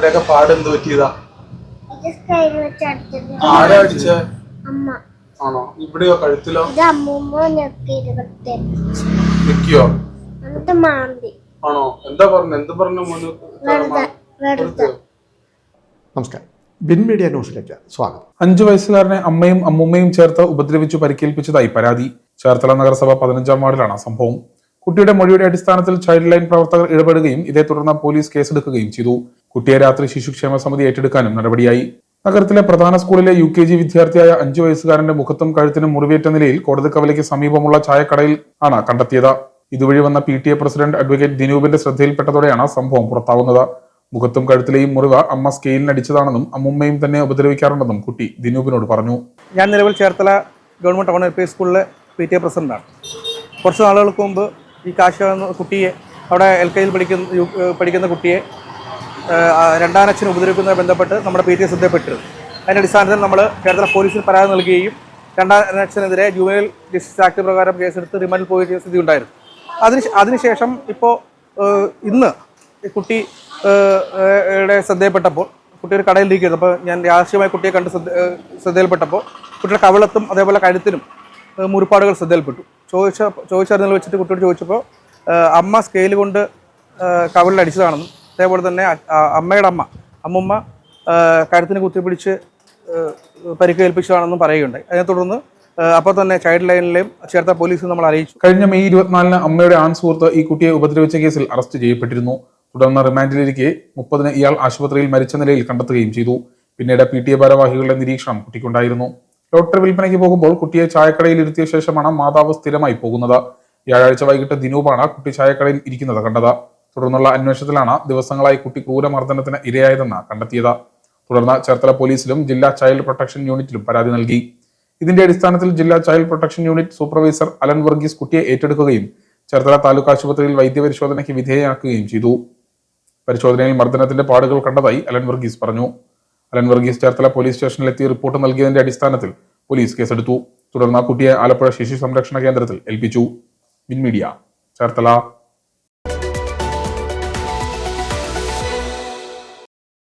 ഇവിടെയൊക്കെ പാട് എന്ത് പറ്റിയതാ? ആരാ അടിച്ചേ? അമ്മ ആണോ? ഇവിടെയോ കഴുത്തിലോ? നിക്കോ ആണോ? എന്താ പറഞ്ഞു? എന്ത് പറഞ്ഞു നമസ്കാരം. ബിൻ മീഡിയ ന്യൂസിലേക്ക് സ്വാഗതം. അഞ്ചു വയസ്സുകാരനെ അമ്മയും അമ്മുമ്മയും ചേർത്ത് ഉപദ്രവിച്ചു പരിക്കേൽപ്പിച്ചതായി പരാതി. ചേർത്തല നഗരസഭ പതിനഞ്ചാം വാർഡിലാണ് സംഭവം. കുട്ടിയുടെ മൊഴിയുടെ അടിസ്ഥാനത്തിൽ ചൈൽഡ് ലൈൻ പ്രവർത്തകർ ഇടപെടുകയും ഇതേ തുടർന്ന് പോലീസ് കേസെടുക്കുകയും ചെയ്തു. കുട്ടിയെ രാത്രി ശിശുക്ഷേമ സമിതി ഏറ്റെടുക്കാനും നടപടിയായി. നഗരത്തിലെ പ്രധാന സ്കൂളിലെ യു കെ ജി വിദ്യാർത്ഥിയായ അഞ്ചു വയസ്സുകാരന്റെ മുഖത്തും കഴുത്തിനും മുറിവേറ്റ നിലയിൽ കോടതി കവലയ്ക്ക് സമീപമുള്ള ചായക്കടയിൽ ആണ് കണ്ടെത്തിയത്. ഇതുവഴി വന്ന P T A president advocate ദിനൂപിന്റെ ശ്രദ്ധയിൽപ്പെട്ടതോടെയാണ് സംഭവം പുറത്താവുന്നത്. മുഖത്തും കഴുത്തിലെയും മുറിവ് അമ്മ സ്കെയിലിനടിച്ചതാണെന്നും അമ്മുമ്മയും തന്നെ ഉപദ്രവിക്കാറുണ്ടെന്നും കുട്ടി ദിനൂപിനോട് പറഞ്ഞു. ഞാൻ നിലവിൽ Cherthala government town L P സ്കൂളിലെ പി ടി എ പ്രസിഡന്റാണ്. കുറച്ച് നാളുകൾക്ക് മുമ്പ് ഈ കാശ് കുട്ടിയെ അവിടെ എൽ കെയിൽ പഠിക്കുന്ന പഠിക്കുന്ന കുട്ടിയെ രണ്ടാനച്ഛൻ ആ ഉപദ്രവിക്കുന്നതുമായി ബന്ധപ്പെട്ട് നമ്മുടെ പി ടി എ ശ്രദ്ധപ്പെട്ടിരുന്നു. അതിന്റെ അടിസ്ഥാനത്തിൽ നമ്മൾ കേരള പോലീസിൽ പരാതി നൽകുകയും രണ്ടാനച്ഛനെതിരെ ജൂനിയൽ ജസ്റ്റിസ് ആക്ട് പ്രകാരം കേസെടുത്ത് റിമാൻഡിൽ പോയ സ്ഥിതി ഉണ്ടായിരുന്നു. അതിന് അതിനുശേഷം ഇപ്പോൾ ഇന്ന് കുട്ടി യുടെ ശ്രദ്ധയിൽപ്പെട്ടപ്പോൾ കുട്ടി ഒരു കടയിലിരിക്കുന്നു അപ്പോൾ ഞാൻ രാഷ്ട്രീയമായി കുട്ടിയെ കണ്ട് ശ്രദ്ധ ശ്രദ്ധയിൽപ്പെട്ടപ്പോൾ കുട്ടിയുടെ കവളത്തും അതേപോലെ കഴുത്തിനും മുറിപ്പാടുകൾ ശ്രദ്ധയിൽപ്പെട്ടു. ചോദിച്ച ചോദിച്ചറിഞ്ഞതിൽ വെച്ചിട്ട് കുട്ടിയോട് ചോദിച്ചപ്പോൾ അമ്മ സ്കെയിൽ കൊണ്ട് കവിളിൽ അടിച്ചതാണെന്നും അതേപോലെ തന്നെ അമ്മയുടെ അമ്മ അമ്മുമ്മ കരുത്തിന് കുത്തിപ്പിടിച്ച് പരിക്ക് പരിക്കേൽപ്പിച്ചതാണെന്നും പറയുകയുണ്ടായി. അതിനെ തുടർന്ന് അപ്പോൾ തന്നെ ചൈൽഡ് ലൈനിലെയും ചേർത്ത പോലീസും നമ്മൾ അറിയിച്ചു. കഴിഞ്ഞ മെയ് ഇരുപത്തിനാലിന് അമ്മയുടെ ആൺ സുഹൃത്ത് ഈ കുട്ടിയെ ഉപദ്രവിച്ച കേസിൽ അറസ്റ്റ് ചെയ്യപ്പെട്ടിരുന്നു. തുടർന്ന് റിമാൻഡിലിരിക്കെ മുപ്പതിന് ഇയാൾ ആശുപത്രിയിൽ മരിച്ച നിലയിൽ കണ്ടെത്തുകയും ചെയ്തു. പിന്നീട് പി ടി എ ഭാരവാഹികളുടെ നിരീക്ഷണം കുട്ടിക്കുണ്ടായിരുന്നു. ലോട്ടറി വിൽപ്പനയ്ക്ക് പോകുമ്പോൾ കുട്ടിയെ ചായക്കടയിൽ ഇരുത്തിയ ശേഷമാണ് മാതാവ് സ്ഥിരമായി പോകുന്നത്. വ്യാഴാഴ്ച വൈകിട്ട് ദിനൂപാണ് കുട്ടി ചായക്കടയിൽ ഇരിക്കുന്നത് കണ്ടത്. തുടർന്നുള്ള അന്വേഷണത്തിലാണ് ദിവസങ്ങളായി കുട്ടി ക്രൂരമർദ്ദനത്തിന് ഇരയായതെന്ന് കണ്ടെത്തിയത്. തുടർന്ന് ചേർത്തല പോലീസിലും ജില്ലാ ചൈൽഡ് പ്രൊട്ടക്ഷൻ യൂണിറ്റിലും പരാതി നൽകി. ഇതിന്റെ അടിസ്ഥാനത്തിൽ ജില്ലാ child protection unit supervisor Alan Varghese കുട്ടിയെ ഏറ്റെടുക്കുകയും ചേർത്തല താലൂക്ക് ആശുപത്രിയിൽ വൈദ്യപരിശോധനയ്ക്ക് വിധേയമാക്കുകയും ചെയ്തു. പരിശോധനയിൽ മർദ്ദനത്തിന്റെ പാടുകൾ കണ്ടതായി അലൻ വർഗീസ് പറഞ്ഞു. അലൻ വർഗീസ് ചേർത്തല പോലീസ് സ്റ്റേഷനിലെത്തി റിപ്പോർട്ട് നൽകിയതിന്റെ അടിസ്ഥാനത്തിൽ പോലീസ് കേസെടുത്തു. തുടർന്ന് കുട്ടിയെ ആലപ്പുഴ ശിശു സംരക്ഷണ കേന്ദ്രത്തിൽ ഏൽപ്പിച്ചു. മിൻമീഡിയ ചേർത്തല.